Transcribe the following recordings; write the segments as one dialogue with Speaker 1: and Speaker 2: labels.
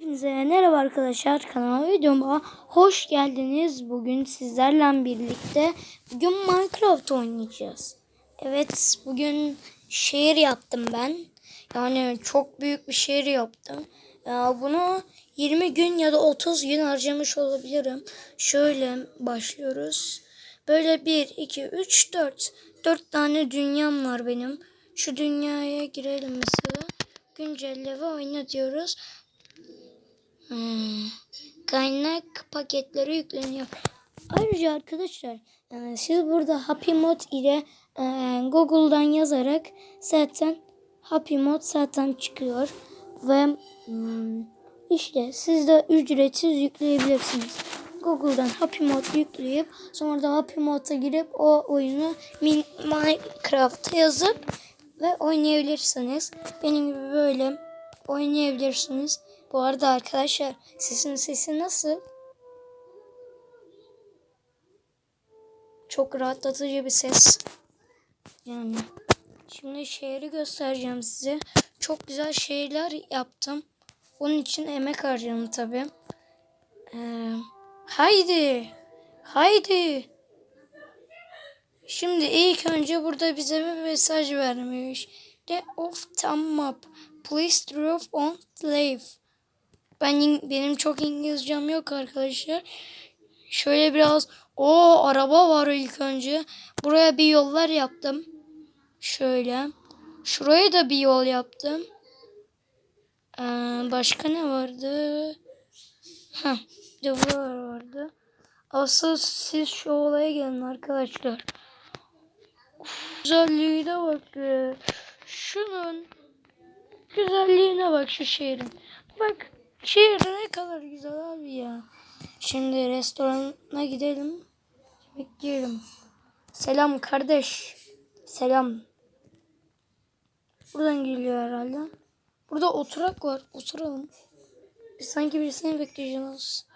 Speaker 1: Hepinize merhaba arkadaşlar kanalıma videoma hoş geldiniz. Bugün sizlerle birlikte bugün Minecraft oynayacağız. Evet bugün şehir yaptım ben. Yani çok büyük bir şehir yaptım. Ya bunu 20 gün ya da 30 gün harcamış olabilirim. Şöyle başlıyoruz. Böyle 1, 2, 3, 4. 4 tane dünyam var benim. Şu dünyaya girelim mesela. Güncelle ve oyna diyoruz. Hmm. Kaynak paketleri yükleniyor. Ayrıca arkadaşlar e, siz burada Happy Mod ile e, Google'dan yazarak zaten Happy Mod zaten çıkıyor ve hmm, işte siz de ücretsiz yükleyebilirsiniz. Google'dan Happy Mod yükleyip sonra da Happy Mod'a girip o oyunu Min- Minecraft'a yazıp ve oynayabilirsiniz. Benim gibi böyle oynayabilirsiniz. Bu arada arkadaşlar sesin sesi nasıl? Çok rahatlatıcı bir ses. Yani şimdi şehri göstereceğim size. Çok güzel şeyler yaptım. Onun için emek harcadım tabi. Ee, haydi. Haydi. Şimdi ilk önce burada bize bir mesaj vermiş. The of time map. Please drop on slave. Ben benim çok İngilizcem yok arkadaşlar. Şöyle biraz o araba var ilk önce. Buraya bir yollar yaptım. Şöyle. Şuraya da bir yol yaptım. Ee, başka ne vardı? Heh, bir de vardı. Asıl siz şu olaya gelin arkadaşlar. Uf, güzelliğine bak. Şunun güzelliğine bak şu şehrin. Bak şehir ne kadar güzel abi ya. Şimdi restorana gidelim. Yemek. Selam kardeş. Selam. Buradan geliyor herhalde. Burada oturak var. Oturalım. Biz sanki birisini bekleyeceğiz.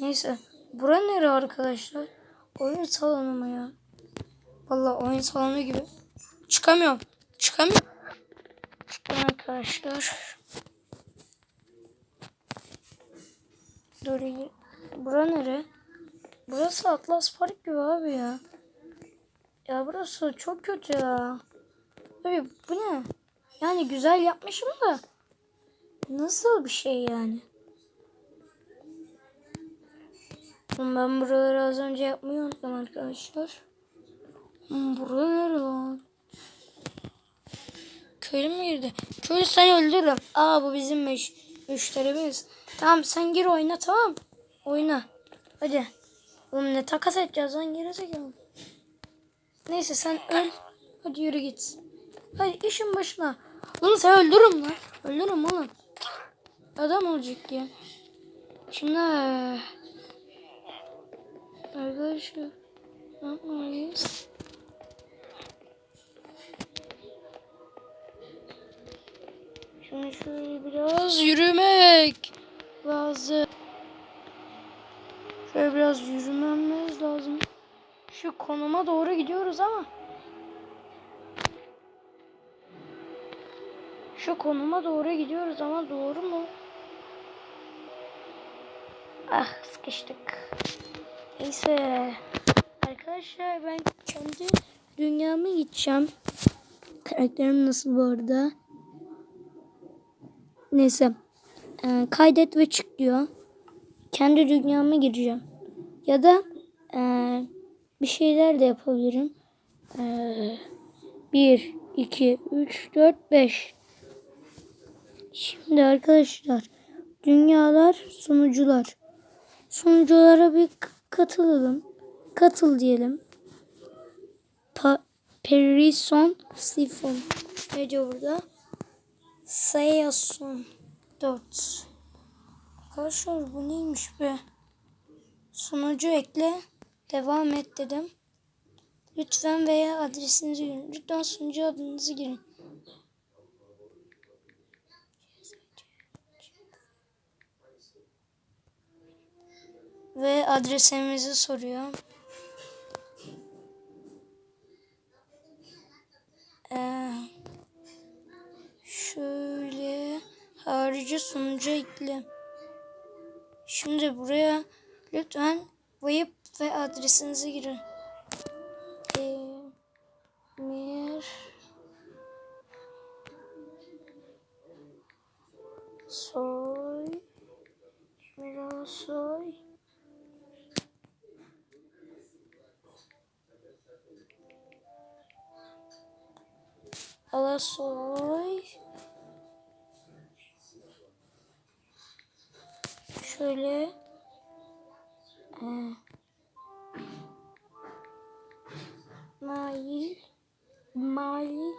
Speaker 1: Neyse. Bura nere arkadaşlar? Oyun salonu mu ya? Vallahi oyun salonu gibi. Çıkamıyorum. Çıkamıyorum. Çıktım arkadaşlar. Dur. Bura nere? Burası Atlas Park gibi abi ya. Ya burası çok kötü ya. Abi bu ne? Yani güzel yapmışım da. Nasıl bir şey yani? Ben buraları az önce yapmayı arkadaşlar. Burada nere lan? Köylü girdi? Köylü seni öldürürüm. Aa bu bizim meş müşterimiz. Tamam sen gir oyna tamam. Oyna. Hadi. Oğlum ne takas edeceğiz lan gerizekalı. Neyse sen öl. Hadi yürü git. Hadi işin başına. Oğlum sen öldürürüm lan. Öldürürüm oğlum. Adam olacak ya. Şimdi arkadaşlar ne yapmalıyız? Doğru gidiyoruz ama. Şu konuma doğru gidiyoruz ama doğru mu? Ah sıkıştık. Neyse. Arkadaşlar ben kendi dünyama gideceğim. Karakterim nasıl bu arada? Neyse. Ee, kaydet ve çık diyor. Kendi dünyama gireceğim. Ya da ee, bir şeyler de yapabilirim. Ee, 1, 2, 3, 4, 5. Şimdi arkadaşlar dünyalar sunucular. Sunuculara bir katılalım. Katıl diyelim. Pa Perison Sifon. Ne diyor burada? Sayason 4. Arkadaşlar bu neymiş be? Sunucu ekle. Devam et dedim. Lütfen veya adresinizi girin. Lütfen sunucu adınızı girin. Ve adresimizi soruyor. Ee, şöyle harici sunucu ekle. Şimdi buraya lütfen VoIP ve adresinizi girin. Alasoy. Şöyle. E, Mail Mail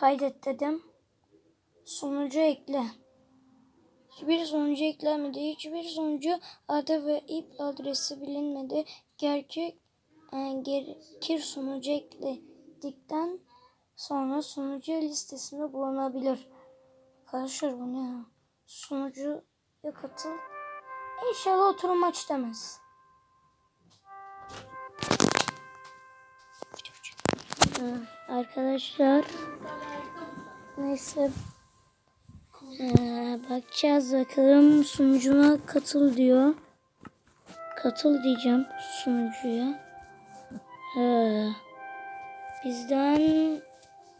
Speaker 1: kaydet dedim. Sonucu ekle. Hiçbir sonucu eklenmedi. Hiçbir sonucu adı ve IP adresi bilinmedi. Gerçek e, gerekir sonucu ekledikten sonra sunucu listesinde bulunabilir. Arkadaşlar bu ne ya? Sunucuya katıl. İnşallah oturum aç demez. Arkadaşlar neyse ee, bakacağız bakalım sunucuna katıl diyor. Katıl diyeceğim sunucuya. Ee, bizden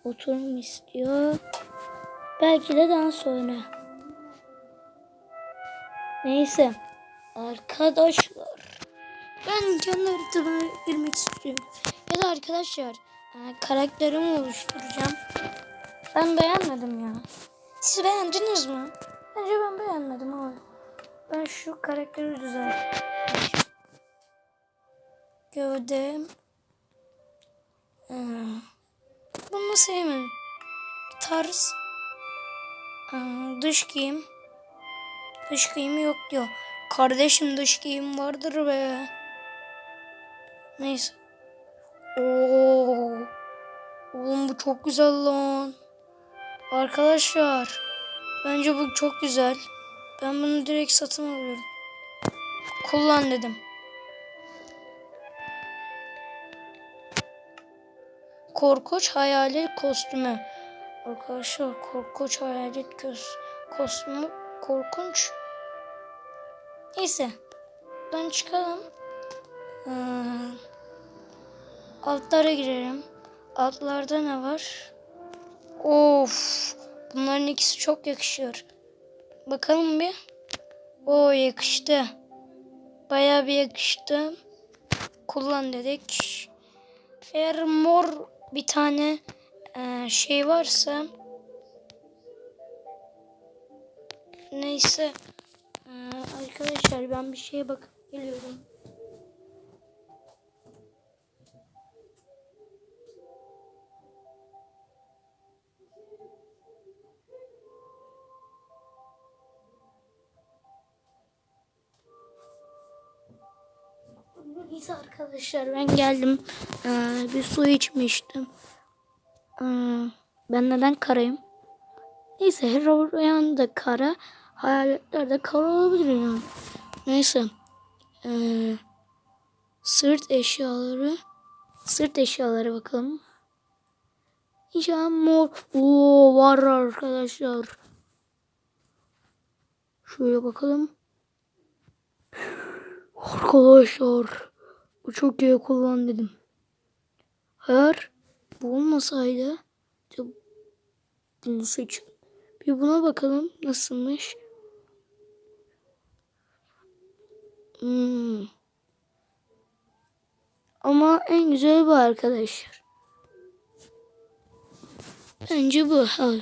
Speaker 1: oturum istiyor. Belki de daha sonra. Neyse. Arkadaşlar. Ben kendi haritama girmek istiyorum. Ya da arkadaşlar e, karakterimi oluşturacağım. Ben beğenmedim ya. Siz beğendiniz mi? Bence ben beğenmedim ama. Ben şu karakteri düzelteceğim. Gövde. Ee, bunu sevmedim. Tarz. Ee, dış giyim. Dış giyim yok diyor. Kardeşim dış giyim vardır be. Neyse. Oo. Oğlum bu çok güzel lan. Arkadaşlar. Bence bu çok güzel. Ben bunu direkt satın alıyorum. Kullan dedim. Korkunç hayalet kostümü. Arkadaşlar korkunç hayalet köz kostümü korkunç. Neyse. Ben çıkalım. Ee, altlara girelim. Altlarda ne var? Of. Bunların ikisi çok yakışıyor. Bakalım bir. O yakıştı. Bayağı bir yakıştı. Kullan dedik. Eğer mor bir tane e, şey varsa neyse e, arkadaşlar ben bir şeye bakıp geliyorum. Neyse arkadaşlar ben geldim. Ee, bir su içmiştim. Ee, ben neden karayım? Neyse Herobrine da kara. Hayaletler de kara olabilir yani. Neyse. Ee, sırt eşyaları. Sırt eşyaları bakalım. İnşallah mor. Oo var arkadaşlar. Şöyle bakalım. Arkadaşlar. Çok iyi kullan dedim. Eğer bu olmasaydı bunu seçin. Bir buna bakalım nasılmış. Hmm. Ama en güzeli bu arkadaşlar. Bence bu. Al.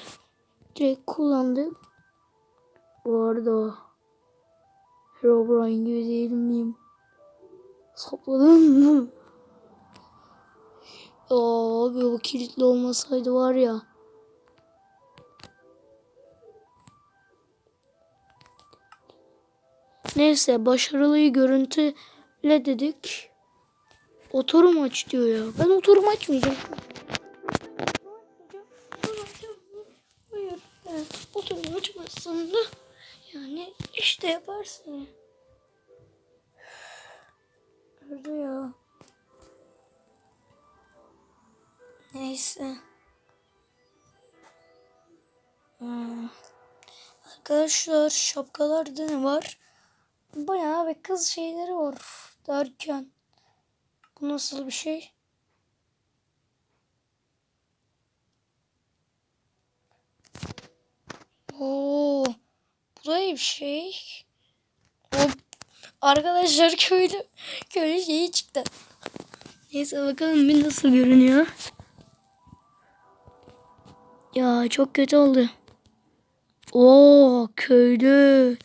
Speaker 1: Direkt kullandım. Bu arada Herobrine gibi değil miyim? Sapladın mı? Ya abi o kilitli olmasaydı var ya. Neyse başarılıyı görüntüle dedik. Oturum aç diyor ya. Ben oturum açmayacağım. Hayır. Oturum açmazsam da yani İşte yaparsın. Öldü ya. Neyse. Hmm. Arkadaşlar şapkalarda ne var? Bayağı bir kız şeyleri var derken. Bu nasıl bir şey? Oo, bu da iyi bir şey. Hop. Arkadaşlar köylü köylü şeyi çıktı. Neyse bakalım bir nasıl görünüyor. Ya çok kötü oldu. Oo köylü.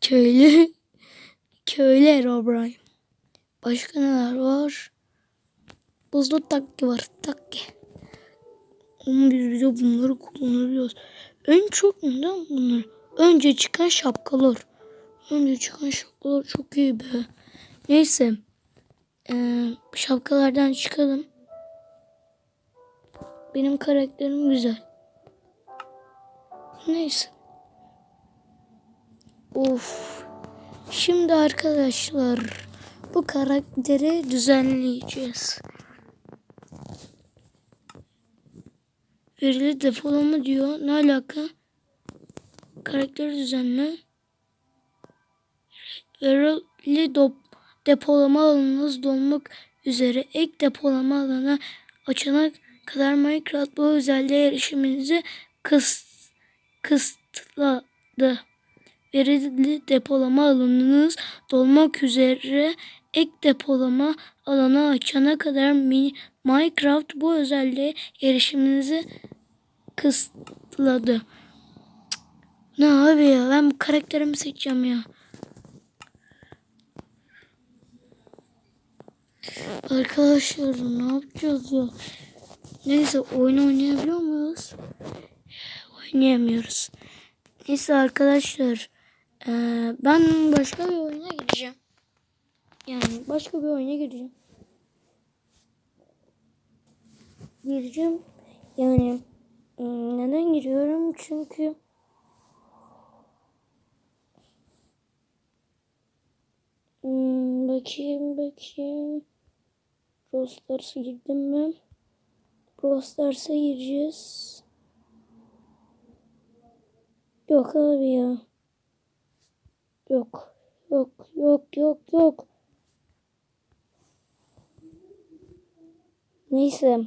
Speaker 1: Köylü. Köylü Herobrine. Başka neler var? Buzlu takki var. Takki. Ama biz bir de bunları kullanabiliyoruz. En çok neden bunlar? Önce çıkan şapkalar. Önce çıkan çok iyi be. Neyse. Ee, şapkalardan çıkalım. Benim karakterim güzel. Neyse. Of. Şimdi arkadaşlar bu karakteri düzenleyeceğiz. Verili depolama diyor. Ne alaka? Karakteri düzenle. Dop depolama alanınız dolmak üzere ek depolama alanı açana kadar Minecraft bu özelliğe erişiminizi kıs, kısıtladı. Verili depolama alanınız dolmak üzere ek depolama alanı açana kadar mi- Minecraft bu özelliğe erişiminizi kısıtladı. Ne abi ya ben bu karakterimi seçeceğim ya. Arkadaşlar ne yapacağız ya? Neyse oyun oynayabiliyor muyuz? Oynayamıyoruz. Neyse arkadaşlar eee, ben başka bir oyuna gireceğim. Yani başka bir oyuna gireceğim. Gireceğim. Yani ım, neden giriyorum? Çünkü Hmm, bakayım bakayım. Brawl girdim mi? Brawl gireceğiz. Yok abi ya. Yok. Yok yok yok yok. Neyse.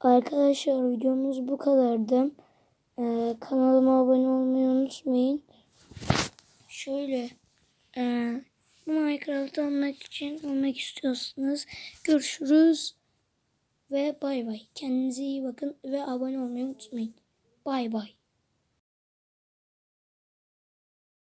Speaker 1: Arkadaşlar videomuz bu kadardı. Ee, kanalıma abone olmayı unutmayın. Şöyle. Ee, Minecraft olmak için olmak istiyorsanız görüşürüz ve bay bay. Kendinize iyi bakın ve abone olmayı unutmayın. Bay bay.